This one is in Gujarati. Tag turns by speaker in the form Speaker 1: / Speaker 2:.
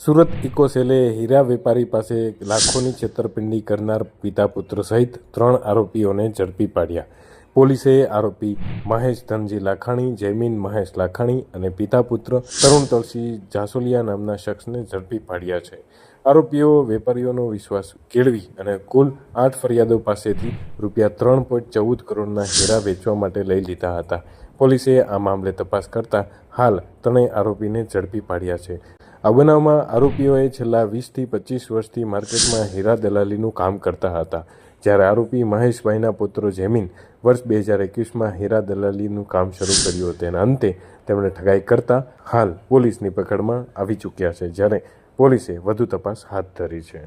Speaker 1: સુરત ઇકોસેલે હીરા વેપારી પાસે લાખોની છેતરપિંડી કરનાર પિતા પુત્ર સહિત ત્રણ આરોપીઓને ઝડપી પાડ્યા. પોલીસે આરોપી મહેશ ધનજી લાખાણી, જયમીન મહેશ લાખાણી અને પિતા પુત્ર તરુણ તુલસી જાસોલિયા નામના શખ્સને ઝડપી પાડ્યા છે. આરોપીઓ વેપારીઓનો વિશ્વાસ કેળવી અને કુલ આઠ ફરિયાદો પાસેથી રૂપિયા ત્રણ પોઈન્ટ ચૌદ કરોડના હીરા વેચવા માટે લઈ લીધા હતા. પોલીસે આ મામલે તપાસ કરતા હાલ ત્રણેય આરોપીને ઝડપી પાડ્યા છે. આ બનાવમાં આરોપીઓએ છેલ્લા વીસથી પચીસ વર્ષથી માર્કેટમાં હીરા દલાલીનું કામ કરતા હતા, જ્યારે આરોપી મહેશભાઈના પુત્રો જેમીન વર્ષ બે હજાર એકવીસમાં હીરા દલાલીનું કામ શરૂ કર્યું હતું. અને અંતે તેમણે ઠગાઈ કરતા હાલ પોલીસની પકડમાં આવી ચૂક્યા છે, જ્યારે પોલીસે વધુ તપાસ હાથ ધરી છે.